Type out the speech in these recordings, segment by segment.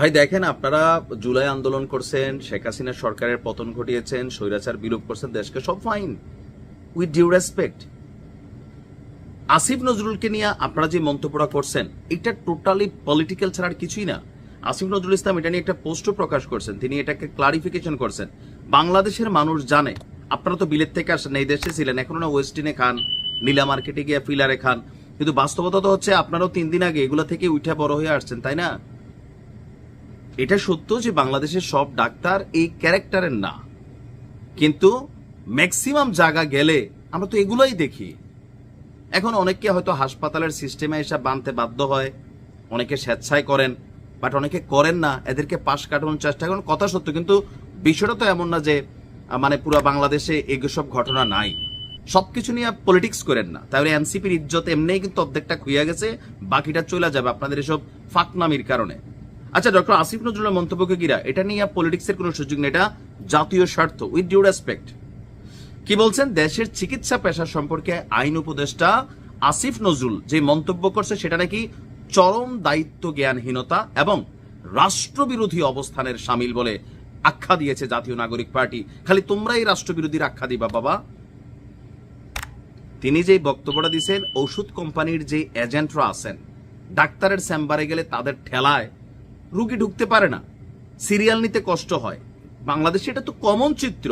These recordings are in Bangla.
ভাই, দেখেন, আপনারা জুলাই আন্দোলন করছেন, শেখ হাসিনা সরকারের পতন ঘটিয়েছেন, স্বৈরাচার বিলোপ করছেন দেশকে, সব fine with due respect Asif নজরুলকে নিয়ে আপনারা যে মন্তব্যটা করছেন, এটা টোটালি পলিটিক্যাল ছাড়া কিছুই না। আসিফ নজরুল ইসলাম এটা নিয়ে একটা পোস্টও প্রকাশ করছেন, তিনি এটাকে ক্লারিফিকেশন করছেন। বাংলাদেশের মানুষ জানে, আপনারা তো বিলেত থেকে আসেন, এই দেশে ছিলেন, এখন না ওয়েস্টিনে খান, নীলা মার্কেটে গিয়ে ফিলারে খান। কিন্তু বাস্তবতা তো হচ্ছে, আপনারাও তিন দিন আগে এগুলা থেকে উঠে বড় হয়ে আসছেন, তাই না? এটা সত্য যে বাংলাদেশের সব ডাক্তার এই ক্যারেক্টারের না। কিন্তু ম্যাক্সিমাম জায়গা গেলে আমরা তো এগুলোই দেখি। এখন অনেককে হয়তো হাসপাতালের সিস্টেমে এসে বানতে বাধ্য হয়, অনেকে স্বেচ্ছায় করেন, বাট অনেকে করেন না, এদেরকে পাশ কাটানোর চেষ্টা করেন, কথা সত্য, কিন্তু বিষয়টা তো এমন না যে মানে পুরো বাংলাদেশে এসব ঘটনা নাই। সবকিছু নিয়ে পলিটিক্স করেন না। তাহলে এনসিপির ইজ্জত এমনিই কিন্তু অর্ধেকটা খুইয়া গেছে, বাকিটা চলে যাবে আপনাদের এসব ফাকনামির কারণে। আচ্ছা ডক্টর আসিফ নজরুলের মন্তব্যকে গিরা এটা নিয়ে পলিটিক্সের কোনো সুযোগ নেই, এটা জাতীয় স্বার্থ উইথ ডিউ রেসপেক্ট কি বলছেন? দেশের চিকিৎসা পেশা সম্পর্কে আইন উপদেষ্টা আসিফ নজরুল যে মন্তব্য করছে, সেটা নাকি চরম দায়িত্ব জ্ঞানহীনতা এবং রাষ্ট্রবিরোধী অবস্থানের সামিল বলে আখ্যা দিয়েছে জাতীয় নাগরিক পার্টি। খালি তোমরাই রাষ্ট্রবিরোধীর আখ্যা দিবা, বাবা। তিনি যে বক্তব্যটা দিয়েছেন ওষুধ কোম্পানির যে এজেন্টরা আছেন, ডাক্তারের চেম্বারে গেলে তাদের ঠেলায় রুগী ঢুকতে পারে না। সিরিয়াল নিতে কষ্ট হয়। বাংলাদেশে এটা তো কমন চিত্র।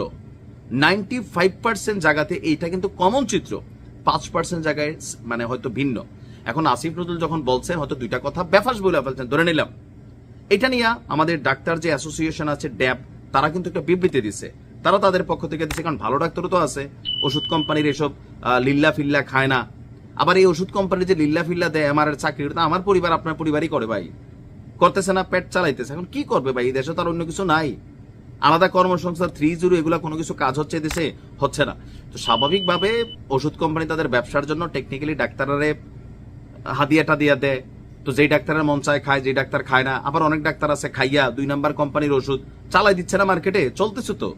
নাইনটি ফাইভ পার্সেন্ট জায়গাতে এইটা কিন্তু কমন চিত্র। পাঁচ পার্সেন্ট জায়গায় মানে হয়তো ভিন্ন। এখন আসিফ নজরুল যখন বলছেন, হয়তো দুইটা কথা বেফাস বলে ফেলছেন, ধরে নিলাম। এটা নিয়ে আমাদের ডাক্তার যে অ্যাসোসিয়েশন আছে, ড্যাব, তারা কিন্তু একটা বিবৃতি দিছে। তারা তাদের পক্ষ থেকে দিচ্ছে কারণ ভালো ডাক্তারও তো আছে। ওষুধ কোম্পানির এসব লিল্লা ফিল্লা খায় না। আবার এই ওষুধ কোম্পানি যে লিল্লা ফিল্লা দেয় আমার চাকরি আমার পরিবার, আপনার পরিবারই করে ভাই। করতেছে না, পেট চালাইতেছে। এখন কি করবে ভাই? এই দেশে আর অন্য কিছু নাই। আলাদা কর্মসংস্থান, থ্রি জিরো, এগুলো কোনো কিছু কাজ হচ্ছে দেশে হচ্ছে না। তো স্বাভাবিকভাবে ওষুধ কোম্পানি তাদের ব্যবসার জন্য টেকনিক্যালি ডাক্তাররে হাদিয়া টাদিয়া দেয়। তো যেই ডাক্তারের মন চায় খায়, যেই ডাক্তার খায় না, আবার অনেক ডাক্তার আছে খাইয়া দুই নাম্বার কোম্পানির ওষুধ চালাই দিচ্ছে না মার্কেটে চলতেছে তো।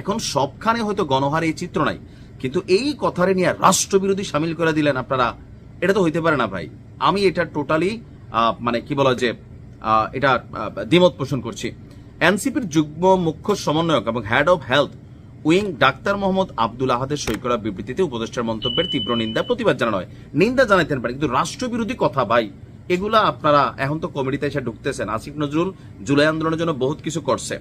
এখন সবখানে হয়তো গণহার এই চিত্র নাই। কিন্তু এই কথারে নিয়ে রাষ্ট্রবিরোধী সামিল করে দিলেন আপনারা, এটা তো হইতে পারে না ভাই। আমি এটা টোটালি মানে কি বলা যে এটা দ্বিমত পোষণ করছি। এনসিপির যুগ্ম মুখ্য সমন্বয়ক এবং head of health wing doctor Mohammad Abdul আহাদের সই করা বিবৃতিতে উপদেষ্টার মন্তব্যের তীব্র নিন্দা, প্রতিবাদ জানানো হয়। নিন্দা জানাইতেন পারে, কিন্তু রাষ্ট্রবিরোধী কথা ভাই, এগুলা আপনারা এখন তো কমিটিতে এসে ঢুকতেছেন। আসিফ নজরুল জুলাই আন্দোলনের জন্য বহুত কিছু করছে।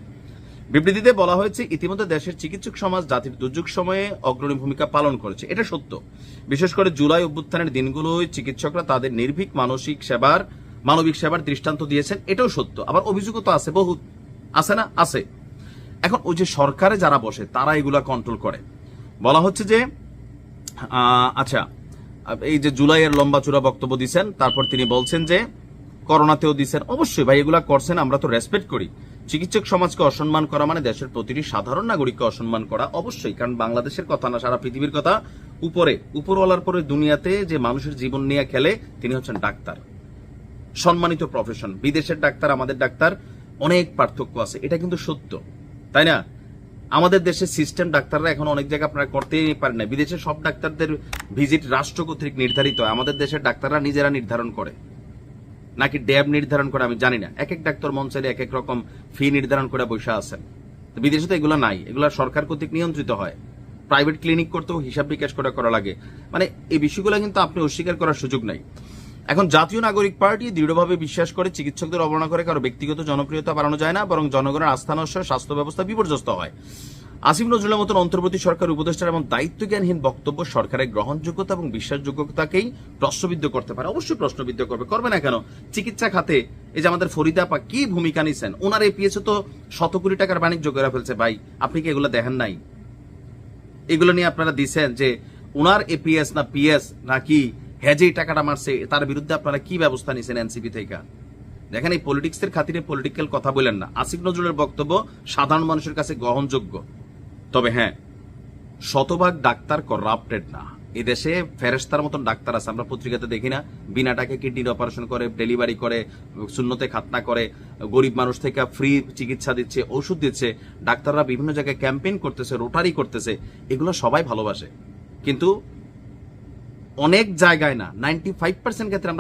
বিবৃতিতে বলা হয়েছে, ইতিমধ্যে দেশের চিকিৎসক সমাজ জাতির দুর্যোগ সময়ে অগ্রণী ভূমিকা পালন করেছে। এটা সত্য। বিশেষ করে জুলাই অভ্যুত্থানের দিনগুলোয় চিকিৎসকরা তাদের নির্ভীক মানসিক সেবার মানবিক সেবার দৃষ্টান্ত দিয়েছেন, এটাও সত্য। আবার অভিযোগও তো আছে, বহুত। আছে না? আছে। এখন ওই যে সরকারে যারা বসে, তারা এগুলা কন্ট্রোল করে। বলা হচ্ছে যে আচ্ছা এই যে জুলাইয়ের লম্বা চূড়া বক্তব্য দিচ্ছেন তারপর তিনি বলছেন যে, করোনাতেও দিচ্ছেন অবশ্যই ভাই, এগুলা করছেন, আমরা তো রেসপেক্ট করি। চিকিৎসক সমাজকে অসম্মান করা মানে দেশের প্রতিটি সাধারণ নাগরিককে অসম্মান করা অবশ্যই, কারণ বাংলাদেশের কথা না, সারা পৃথিবীর কথা, উপরে, উপরওয়ালার পরে দুনিয়াতে যে মানুষের জীবন নিয়ে খেলে, তিনি হচ্ছেন ডাক্তার। সম্মানিত প্রফেশন বিদেশের ডাক্তার, আমাদের ডাক্তার, অনেক পার্থক্য আছে। এটা কিন্তু সত্য, তাই না? আমাদের দেশের সিস্টেম ডাক্তাররা এখন অনেক জায়গায় আপনারা করতেই পারেন না বিদেশে সব ডাক্তারদের ভিজিট রাষ্ট্র কর্তৃক নির্ধারিত হয়। আমাদের দেশের ডাক্তাররা নিজেরা নির্ধারণ করে। নাকি ড্যাব নির্ধারণ করে, আমি জানি না। এক এক ডাক্তার চাইলে এক এক রকম ফি নির্ধারণ করে বসে আছেন। বিদেশে তো এগুলো নাই। এগুলো সরকার কর্তৃক নিয়ন্ত্রিত হয়। প্রাইভেট ক্লিনিক করতেও হিসাব বিকাশ করে করা লাগে। মানে এই বিষয়গুলো কিন্তু আপনি অস্বীকার করার সুযোগ নাই। এখন জাতীয় নাগরিক পার্টি দৃঢ়ভাবে বিশ্বাস করে চিকিৎসকদের অবমাননা করে, কারও ব্যক্তিগত জনপ্রিয়তা বাড়ানো যায় না, বরং জনগণের আস্থা নষ্ট স্বাস্থ্য ব্যবস্থা বিপর্যস্ত হয়। আসিফ নজরুলের মতন অন্তর্বর্তী সরকার উপদেষ্টার এবং দায়িত্বজ্ঞানহীন বক্তব্য সরকারের গ্রহণযোগ্যতা এবং বিশ্বাসযোগ্যতাকেই প্রশ্নবিদ্ধ করতে পারে। অবশ্যই প্রশ্নবিদ্ধ করবে। করবে না কেন? চিকিৎসা খাতে এই যে আমাদের ফরিদা আপা কি ভূমিকা নিছেন? ওনার এই পিএসে তো শত কোটি টাকার বাণিজ্য করে ফেলছে ভাই। আপনি কি এগুলো দেখেন নাই? এগুলো নিয়ে আপনারা দিছেন যে ওনার এপিএস না পিএস নাকি হেজেই টাকাটা মারছে, তার বিরুদ্ধে আপনারা কি ব্যবস্থা নিয়েছেন এনসিপি থেকে? দেখেন, এই পলিটিক্সের খাতিরে পলিটিক্যাল কথা বলেন না। আসিফ নজরুলের বক্তব্য, সাধারণ মানুষের কাছে গ্রহণযোগ্য। তবে হ্যাঁ শতভাগ ডাক্তার করাপ্টেড না। এদেশে ফেরেস্তার মতন ডাক্তার আছে, আমরা পত্রিকাতে দেখি না। বিনা টাকা কিডনির অপারেশন করে ডেলিভারি করে শূন্যতে খাতনা করে, গরিব মানুষ থেকে ফ্রি চিকিৎসা দিচ্ছে, ওষুধ দিচ্ছে। ডাক্তাররা বিভিন্ন জায়গায় ক্যাম্পেইন করতেছে রোটারি করতেছে। এগুলো সবাই ভালোবাসে। কিন্তু অনেক জায়গায় না নাইনটি ফাইভ পার্সেন্ট ক্ষেত্রে আমরা